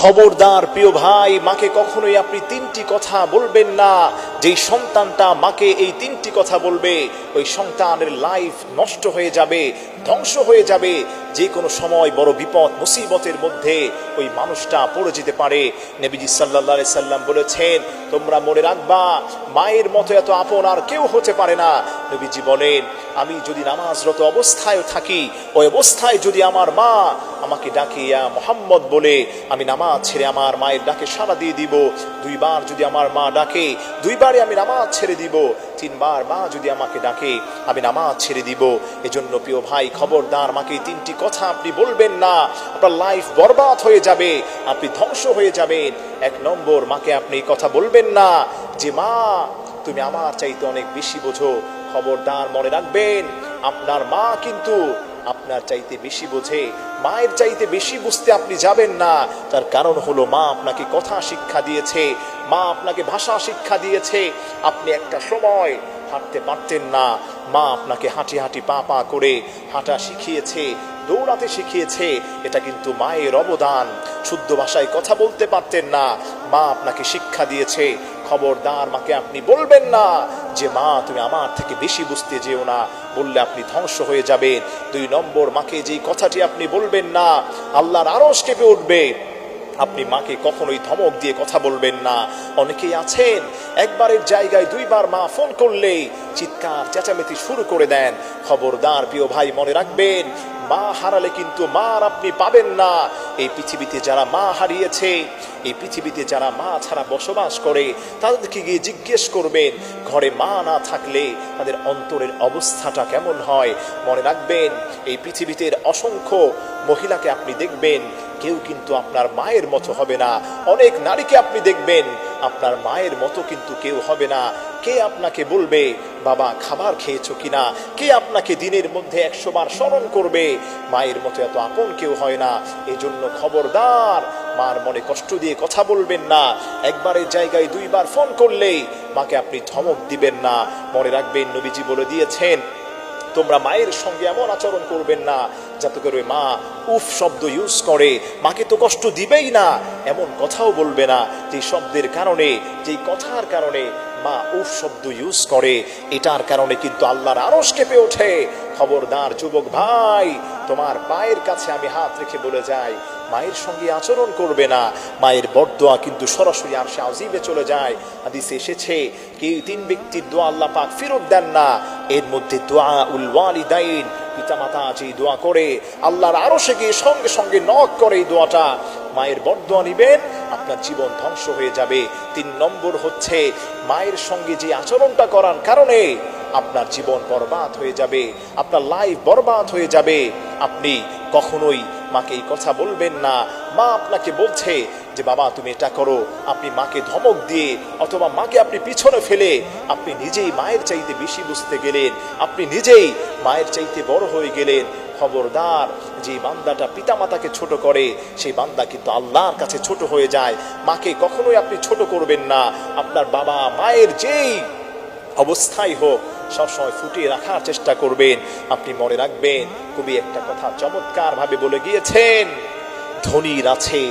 খবরদার প্রিয় ভাই, মাকে কখনোই আপনি তিনটি কথা বলবেন না। যেই সন্তানটা মাকে এই তিনটি কথা বলবে, ওই সন্তানের লাইফ নষ্ট হয়ে যাবে, ধ্বংস হয়ে যাবে। যে কোনো সময় বড় বিপদ, মুসিবতের মধ্যে ওই মানুষটা পড়ে যেতে পারে। নবীজি সাল্লাহ সাল্লাম বলেছেন, তোমরা মনে রাখবা, মায়ের মতো এত আপন আর কেউ হতে পারে না। নবীজি বলেন, আমি যদি নামাজরত অবস্থায় থাকি, ওই অবস্থায় যদি আমার মা আমাকে ডাকিয়া মোহাম্মদ বলে, আমি নামাজ ছেড়ে আমার মায়ের ডাকে সাড়া দিয়ে দিব। দুইবার যদি আমার মা ডাকে, দুইবারে আমি নামাজ ছেড়ে দিব। তিনবার মা যদি আমাকে ডাকে, আমি নামাজ ছেড়ে দিব। এজন্য প্রিয় ভাই, খবরদার মাকে তিনটি কথা আপনি বলবেন না। আপনার লাইফ বরবাদ হয়ে যাবে, আপনি ধ্বংস হয়ে যাবেন। এক নম্বর, মাকে আপনি এই কথা বলবেন না যে, মা, তুমি আমার চাইতে অনেক বেশি বোঝো। খবরদার মনে রাখবেন, আপনার মা কিন্তু আপনার চাইতে বেশি বোঝে, মায়ের চাইতে বেশি বুঝতে আপনি যাবেন না। তার কারণ হলো মা আপনাকে কথা শিক্ষা দিয়েছে, মা আপনাকে ভাষা শিক্ষা দিয়েছে। আপনি একটা সময় হাঁটতে পারতেন না, মা আপনাকে হাঁটি হাঁটি পা পা করে হাঁটা শিখিয়েছে দৌড়াতে শিখিয়েছে, এটা কিন্তু মায়ের অবদান। শুদ্ধ ভাষায় কথা বলতে পারতেন না। মা আপনাকে শিক্ষা দিয়েছে। খবরদার মাকে আপনি বলবেন না যে, মা, তুমি আমার থেকে বেশি বুঝতে যেও না। বললে আপনি ধ্বংস হয়ে যাবেন। দুই নম্বর, মাকে যেই কথাটি আপনি বলবেন না, আল্লাহর আরস কেঁপে উঠবে। আপনি মাকে কখনোই ধমক দিয়ে কথা বলবেন না। অনেকেই আছেন, একবারের জায়গায় দুইবার মা ফোন করলেই চিৎকার, চেঁচামেচি শুরু করে দেন। খবরদার প্রিয় ভাই মনে রাখবেন মা হারালে কিন্তু মা আর আপনি পাবেন না। এই পৃথিবীতে যারা মা হারিয়েছে, এই পৃথিবীতে যারা মা ছাড়া বসবাস করে, তাদেরকে গিয়ে জিজ্ঞেস করবেন, ঘরে মা না থাকলে তাদের অন্তরের অবস্থাটা কেমন হয়? মনে রাখবেন, এই পৃথিবীতে অসংখ্য মহিলাকে আপনি দেখবেন, কেউ কিন্তু আপনার মায়ের মতো হবে না। অনেক নারীকে আপনি দেখবেন, আপনার মায়ের মতো কিন্তু কেউ হবে না। কে আপনাকে বলবে? বাবা, খাবার খেয়েছো কিনা? কে আপনাকে দিনের মধ্যে একশো বার স্মরণ করবে? মায়ের মতো এত আপন কেউ হয় না। এজন্য খবরদার। মার মনে কষ্ট দিয়ে কথা বলবেন না। একবারের জায়গায় দুইবার ফোন করলেই মাকে আপনি ধমক দিবেন না। মনে রাখবেন, নবীজি বলে দিয়েছেন, তোমরা মায়ের সঙ্গে এমন আচরণ করবেন না, যাতে করে মা উফ শব্দ ইউজ করে। মাকে তো কষ্ট দিবেই না। এমন কথাও বলবে না। যে শব্দের কারণে যেই কথার কারণে মা উফ শব্দ ইউজ করে। এটার কারণে কিন্তু আল্লাহর আরস কেঁপে ওঠে। খবরদার যুবক ভাই, তোমার পায়ের কাছে আমি হাত রেখে বলে যাই। মায়ের সঙ্গে আচরণ করবে না। মায়ের বরদোয়া কিন্তু সরাসরি আর সে আজিবে চলে যায়। হাদিসে এসেছে, কি তিন ব্যক্তির দোয়া আল্লাহ পাক ফেরত দেন না। এর মধ্যে দোয়া উল ওয়ালিদাইন, পিতামাতা যে দোয়া করে, আল্লাহর আরও সে গিয়ে সঙ্গে সঙ্গে নক করে এই দোয়াটা। মায়ের বরদোয়া নিবেন আপনার জীবন ধ্বংস হয়ে যাবে। তিন নম্বর হচ্ছে, মায়ের সঙ্গে যে আচরণটা করার কারণে আপনার জীবন বরবাদ হয়ে যাবে, আপনার লাইফ বরবাদ হয়ে যাবে। আপনি কখনোই মাকে এই কথা বলবেন না। মা আপনাকে বলছে যে, বাবা, তুমি এটা করো। আপনি মাকে ধমক দিয়ে অথবা মাকে আপনি পিছনে ফেলে আপনি নিজেই মায়ের চাইতে বেশি বুঝতে গেলেন। আপনি নিজেই মায়ের চাইতে বড় হয়ে গেলেন। খবরদার, যে বান্দাটা পিতামাতাকে ছোট করে, সেই বান্দা কিন্তু আল্লাহর কাছে ছোট হয়ে যায়। মাকে কখনোই আপনি ছোট করবেন না। আপনার বাবা মায়ের যেই অবস্থায় হোক, সবসময় ফুটিয়ে রাখার চেষ্টা করবেন। আপনি মনে রাখবেন, কবি একটা কথা চমৎকার ভাবে বলে গিয়েছেন, ধনীর আছে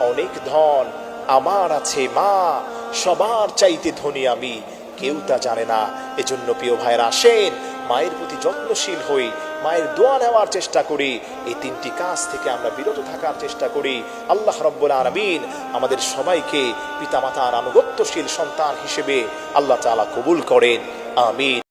অনেক ধন, আমার আছে মা, সবার চাইতে ধনী আমি, কেউ তা জানে না। এজন্য প্রিয় ভাইয়ের, আসেন মায়ের প্রতি যত্নশীল হই, মায়ের দোয়া নেওয়ার চেষ্টা করি। এই তিনটি কাজ থেকে আমরা বিরত থাকার চেষ্টা করি। আল্লাহ রব্বুল আলমিন আমাদের সবাইকে পিতামাতার আনুগত্যশীল সন্তান হিসেবে আল্লাহ তালা কবুল করেন। আমিন।